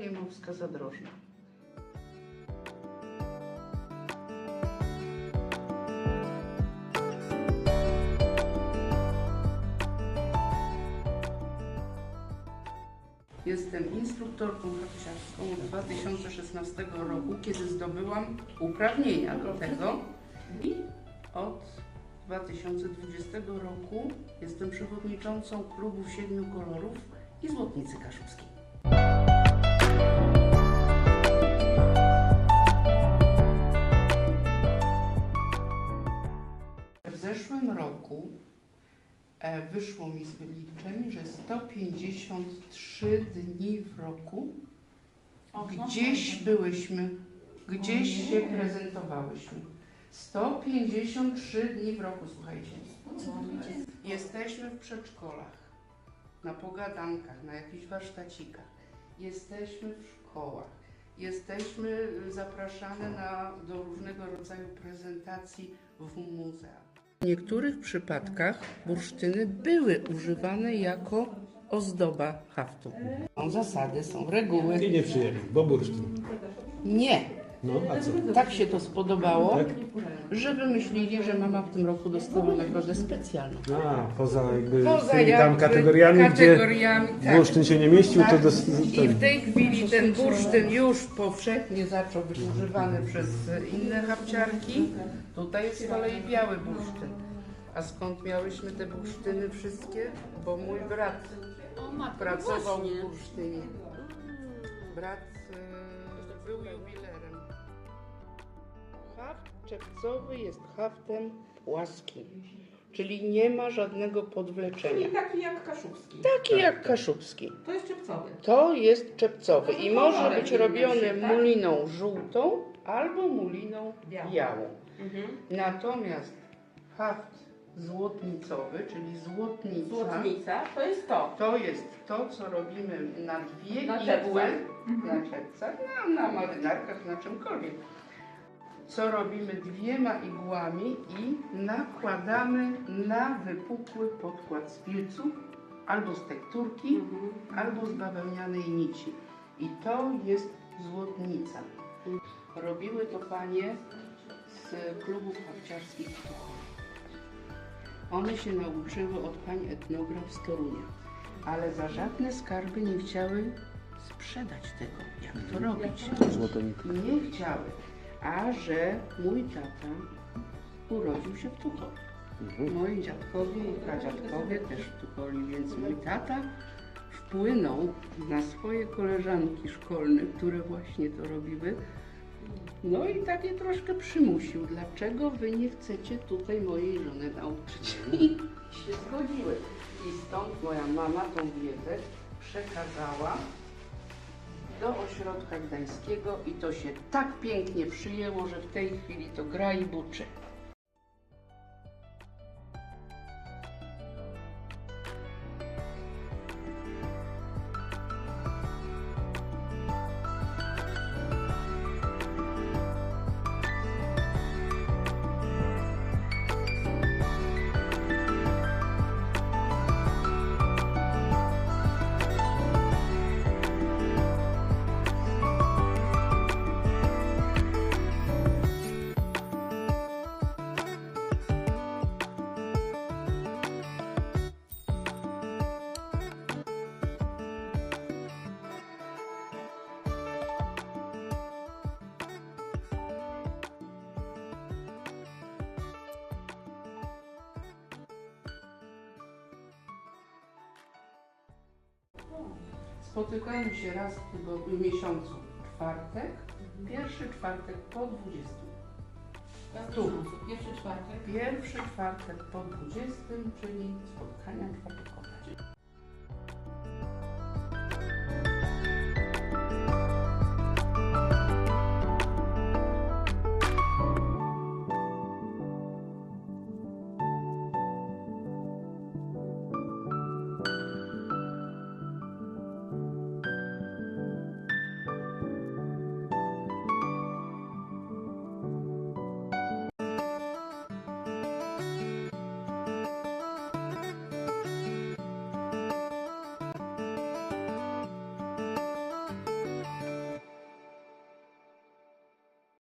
Hejmowska-Zadrożna. Jestem instruktorką harciarską od 2016 roku, kiedy zdobyłam uprawnienia do tego i od 2020 roku jestem przewodniczącą klubu Siedmiu Kolorów i Złotnicy Kaszubskiej. Roku e, wyszło mi z wyliczeń, że 153 dni w roku gdzieś byłyśmy, gdzieś się prezentowałyśmy. 153 dni w roku, słuchajcie. Jesteśmy w przedszkolach, na pogadankach, na jakichś warsztacikach. Jesteśmy w szkołach. Jesteśmy y, zapraszane na, do różnego rodzaju prezentacji w muzeach. W niektórych przypadkach bursztyny były używane jako ozdoba haftu. Są zasady, są reguły. I nie przyjęli, bo bursztyn. Nie, No, a co? tak się to spodobało, Tak? że wymyślili, że mama w tym roku dostała nagrodę specjalną. A, poza jakby Poza tymi tam jakby kategoriami, kategoriami, gdzie tak. bursztyn się nie mieścił, to Tak. dos- I w tej chwili ten bursztyn już powszechnie zaczął być używany przez inne hapciarki. Tutaj jest z kolei biały bursztyn. A skąd miałyśmy te bursztyny wszystkie? Bo mój brat O matko, pracował właśnie. w bursztynie. Brat Czepcowy jest haftem płaskim, czyli nie ma żadnego podwleczenia. Czyli taki jak kaszubski. Taki jak kaszubski. To jest czepcowy. To jest czepcowy i może kolorem być innym robiony się, tak? muliną żółtą albo muliną Białą. białą. Natomiast haft złotnicowy, czyli złotnica, Złotnica to jest to. to jest to, co robimy na dwie Na igły, czepcach. na czepcach, na, na marynarkach, na czymkolwiek. Co robimy dwiema igłami i nakładamy na wypukły podkład z filcu albo z tekturki, albo z bawełnianej nici. I to jest złotnica. Robiły to panie z klubów hafciarskich w Tuchowie. One się nauczyły od pań etnograf z Torunia, ale za żadne skarby nie chciały sprzedać tego, jak to robić. Nie chciały, a że mój tata urodził się w Tuchowie. Moi dziadkowie i pradziadkowie też w Tucholi, więc mój tata wpłynął na swoje koleżanki szkolne, które właśnie to robiły. No i tak je troszkę przymusił. Dlaczego wy nie chcecie tutaj mojej żony nauczyć? I się zgodziły. I stąd moja mama tą wiedzę przekazała do ośrodka gdańskiego i to się tak pięknie przyjęło, że w tej chwili to gra i buczy. Spotykamy się raz w tygodniu, w miesiącu, czwartek, pierwszy czwartek po 20. Tu. Pierwszy czwartek. Pierwszy czwartek po 20, czyli spotkania czwartkowe.